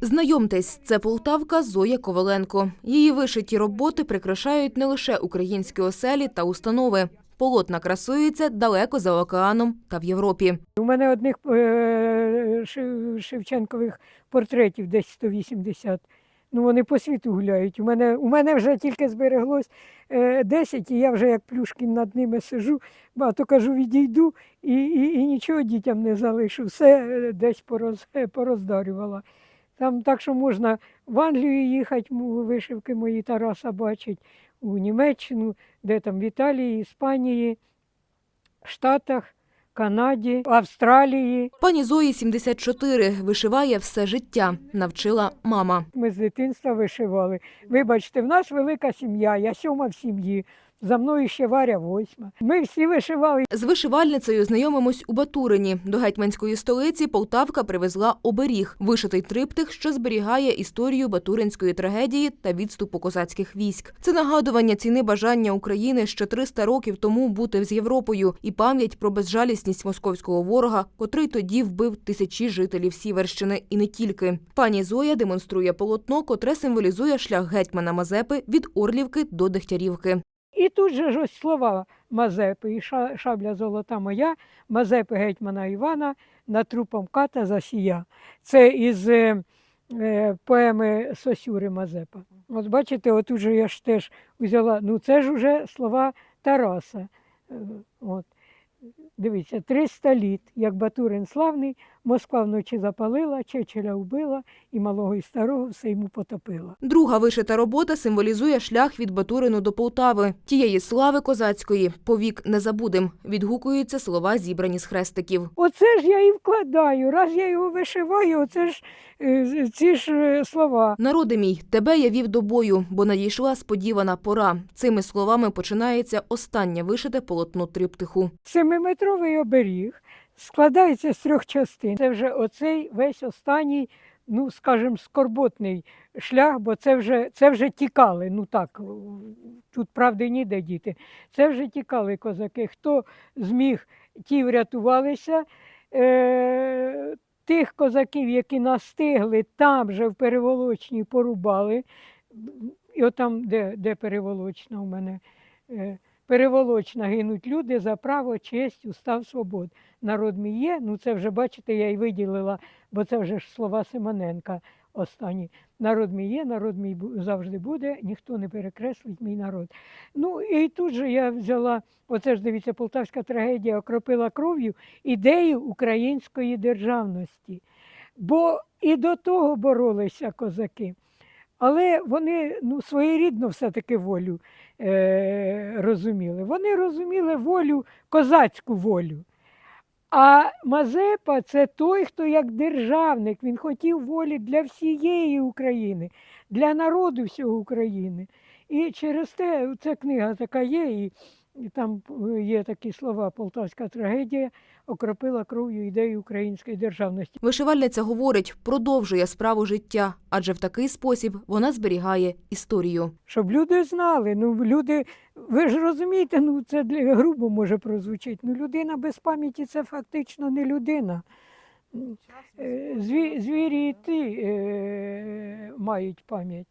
Знайомтесь, це полтавка Зоя Коваленко. Її вишиті роботи прикрашають не лише українські оселі та установи. Полотна красуються далеко за океаном та в Європі. У мене одних е, Шевченкових портретів десь 180. Ну, вони по світу гуляють. У мене, у мене вже тільки збереглось е, 10, і я вже як плюшкін над ними сижу. А то кажу, відійду і, і, і нічого дітям не залишу. Все е, десь пороз, е, пороздарювала. Там так, що можна в Англію їхати, вишивки мої Тараса бачить, у Німеччину, де там в Італії, Іспанії, Штатах, Канаді, Австралії. Пані Зої 74, вишиває все життя, навчила мама. Ми з дитинства вишивали. Вибачте, в нас велика сім'я, я сьома в сім'ї. За мною ще Варя восьма. Ми всі вишивали. З вишивальницею знайомимось у Батурині. До гетьманської столиці Полтавка привезла оберіг, вишитий триптих, що зберігає історію батуринської трагедії та відступу козацьких військ. Це нагадування ціни бажання України ще 300 років тому бути з Європою і пам'ять про безжалісність московського ворога, котрий тоді вбив тисячі жителів Сіверщини і не тільки. Пані Зоя демонструє полотно, котре символізує шлях гетьмана Мазепи від Орлівки до Дегтярівки. І тут же ж ось слова Мазепи, і шабля золота моя, Мазепи гетьмана Івана над трупом ката засія. Це із е, е, поеми Сосюри Мазепа. От бачите, от уже я ж теж взяла, ну це ж уже слова Тараса. Е, От. Дивіться, 300 літ, як Батурин славний, Москва вночі запалила, Чечеля вбила, і малого і старого все йому потопила. Друга вишита робота символізує шлях від Батурину до Полтави. Тієї слави козацької повік не забудем. Відгукуються слова, зібрані з хрестиків. Оце ж я і вкладаю. Раз я його вишиваю, оце ж е, ці ж е, слова. Народи мій, тебе я вів до бою, бо надійшла сподівана пора. Цими словами починається останнє вишите полотно триптиху. Семиметровий оберіг складається з трьох частин. Це вже оцей весь останній, ну скажімо, скорботний шлях, бо це вже, це вже тікали. Ну так, тут правди ніде діти. Це вже тікали козаки. Хто зміг, ті врятувалися. Е, тих козаків, які настигли, там же в переволочній порубали. І отам, де, де переволочна у мене. Е, переволочна гинуть люди за право, честь, устав свобод. Народ мій є, ну це вже бачите, я й виділила, бо це вже ж слова Симоненка останні. Народ мій є, народ мій завжди буде, ніхто не перекреслить мій народ. Ну і тут же я взяла, оце ж дивіться, полтавська трагедія окропила кров'ю ідею української державності. Бо і до того боролися козаки. Але вони ну, своєрідно все-таки волю е, розуміли. Вони розуміли волю, козацьку волю. А Мазепа це той, хто як державник, він хотів волі для всієї України, для народу всього України. І через те ця книга така є, і, і там е, є такі слова Полтавська трагедія окропила кров'ю ідею української державності. Вишивальниця говорить, продовжує справу життя, адже в такий спосіб вона зберігає історію. Щоб люди знали. Ну, люди, ви ж розумієте, ну це для, грубо може прозвучити. Ну, людина без пам'яті це фактично не людина. Е, Зві, звірі і ти е, мають пам'ять.